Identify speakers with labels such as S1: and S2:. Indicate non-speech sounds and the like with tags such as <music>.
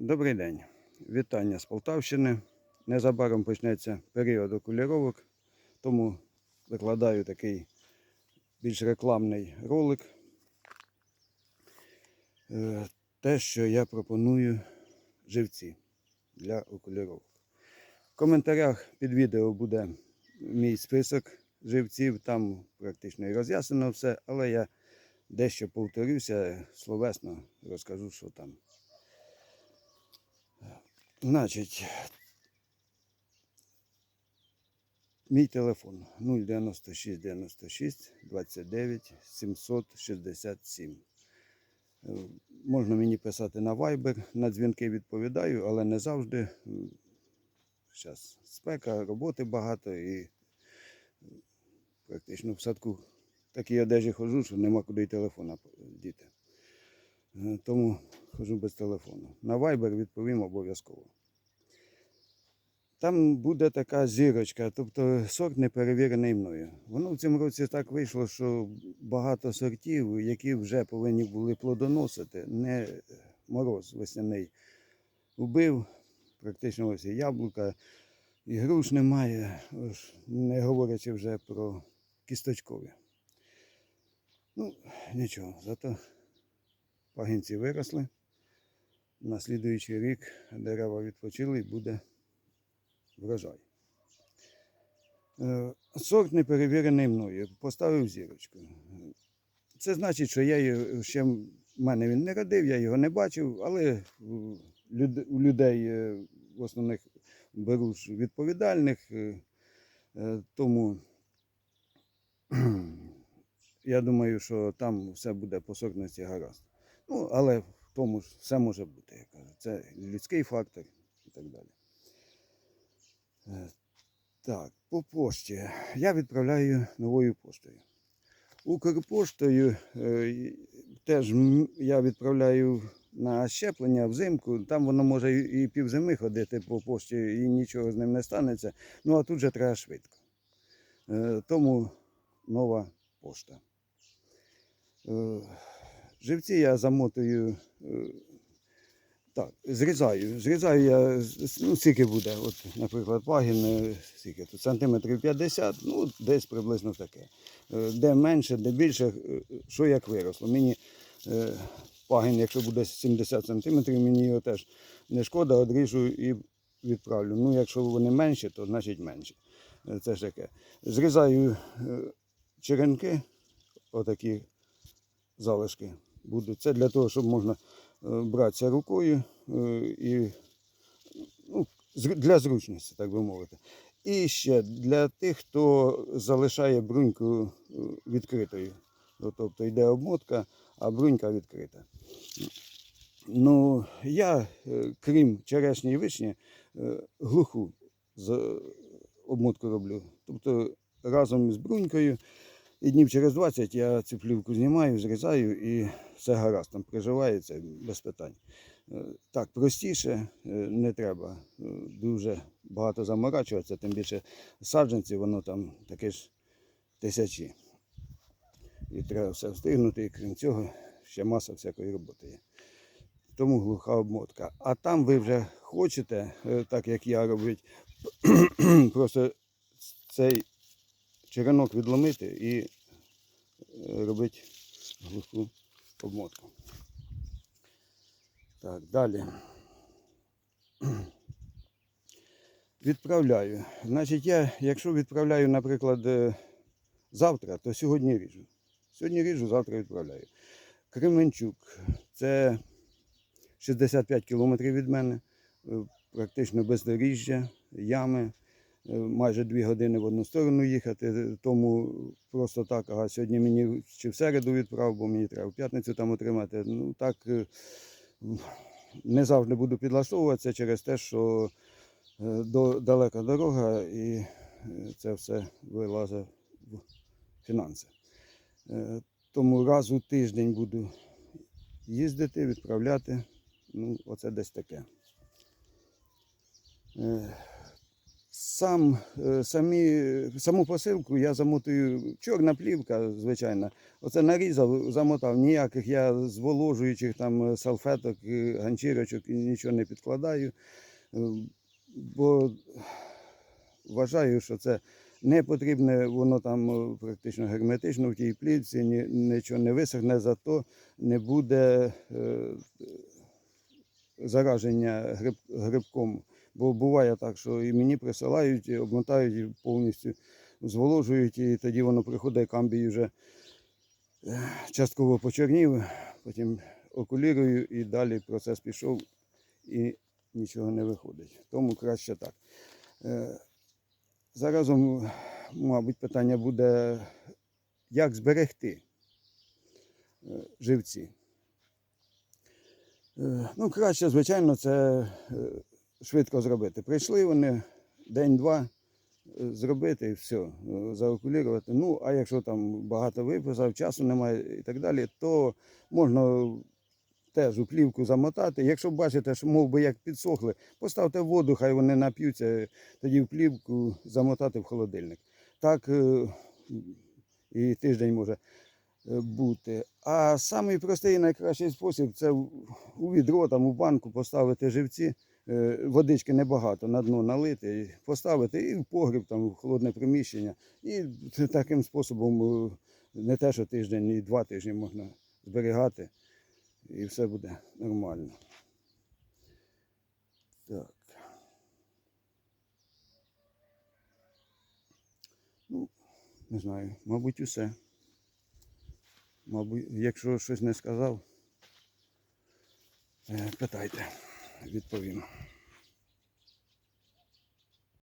S1: Добрий день. Вітання з Полтавщини. Незабаром почнеться період окуліровок, тому викладаю такий більш рекламний ролик. Е, Те, що я пропоную живці для окуліровок. В коментарях під відео буде мій список живців, там практично і роз'яснено все, але я дещо повторюся, словесно розкажу, що там. Значить, мій телефон 096 96 29 767. Е, Можна мені писати на Viber, на дзвінки відповідаю, але не завжди. Зараз спека, роботи багато і е, практично в садку такій одежі ходжу, що нема куди й телефона діти. Е, Тому ходжу без телефону. На Viber відповім обов'язково. Там буде така зірочка, тобто сорт не перевірений мною. Воно в цьому році так вийшло, що багато сортів, які вже повинні були плодоносити, не мороз весняний вбив. Практично ось і яблука, і груш немає, не говорячи вже про кісточкові. Ну, нічого, зато пагінці виросли. На слідуючий рік дерева відпочили і буде врожай. Е, Сорт не перевірений мною. Поставив зірочку. Це значить, що я ще в мене він не родив, я його не бачив, але у людей е, в основних беру відповідальних, е, тому <clears throat> я думаю, що там все буде по сортності гаразд. Ну, але тому ж все може бути, я кажу. Це людський фактор і так далі. Е, Так, по пошті. Я відправляю новою поштою. Укрпоштою е, теж я відправляю на щеплення взимку. Там воно може і півзими ходити по пошті, і нічого з ним не станеться. Ну а тут же треба швидко. Е, Тому нова пошта. Живці я замотую. е, Так, зрізаю. Зрізаю я, ну, скільки буде. От, наприклад, пагін, скільки тут, сантиметрів 50, ну, десь приблизно таке. Е, Де менше, де більше, е, що як виросло. Мені пагін, якщо буде 70 сантиметрів, мені його теж не шкода, одріжу і відправлю. Ну, якщо вони менші, то значить менше. Це ж таке. Зрізаю черенки, отакі залишки будуть. Це для того, щоб можна е, братися рукою е, і ну, для зручності, так би мовити. І ще для тих, хто залишає бруньку е, відкритою. Ну, Тобто йде обмотка, а брунька відкрита. Ну, я, крім черешні і вишні, глуху обмотку роблю. Тобто разом з брунькою і днів через 20 я цю плівку знімаю, зрізаю і все гаразд, там приживається без питань. Е, Так, простіше, е, не треба е, дуже багато заморачуватися, тим більше саджанці, воно там таке ж тисячі. І треба все встигнути, і крім цього, ще маса всякої роботи є. Тому глуха обмотка. А там ви вже хочете, так як я робить, <clears throat> просто цей черенок відломити і е, робити глуху обмотку. Так, далі. <clears throat> Відправляю. Значить, я, якщо відправляю, наприклад, е, завтра, то сьогодні ріжу. Сьогодні ріжу, завтра відправляю. Кременчук це 65 кілометрів від мене, е, практично бездоріжжя, ями. Е, Майже дві години в одну сторону їхати, е, тому просто так, ага, сьогодні мені чи в середу відправ, бо мені треба в п'ятницю там отримати. Ну так е, не завжди буду підлаштовуватися через те, що до, далека дорога і це все вилазить в фінанси. Тому раз у тиждень буду їздити, відправляти. Ну, оце десь таке. Е, Сам, е, самі, саму посилку я замотую, чорна плівка, звичайно. Оце нарізав, замотав. Ніяких я зволожуючих там салфеток, і ганчірочок нічого не підкладаю. Е, Бо вважаю, що це не потрібне, воно там е, практично герметично в тій плівці, ні, нічого не висохне, зато не буде е, зараження гриб, грибком. Бо буває так, що і мені присилають, і обмотають і повністю зволожують, і тоді воно приходить камбій вже е, частково почорнів, потім окулірую і далі процес пішов і нічого не виходить. Тому краще так. Е, Заразом, мабуть, питання буде, як зберегти е, живці. Ну, краще, звичайно, це швидко зробити. Прийшли вони день-два е, зробити і все, е, заокулірувати. Ну, а якщо там багато виписав, часу немає і так далі, то можна теж у плівку замотати. Якщо бачите, що мов би як підсохли, поставте воду, хай вони нап'ються, тоді в плівку замотати в холодильник. Так е, і тиждень може бути. А самий простий найкращий спосіб це у відро, там, у банку поставити живці, водички небагато, на дно налити, поставити і в погріб, там, в холодне приміщення. І таким способом е, не те, що тиждень, і два тижні можна зберігати, і все буде нормально. Так. Ну, не знаю, мабуть, усе. Мабуть, якщо щось не сказав, е, питайте, відповім.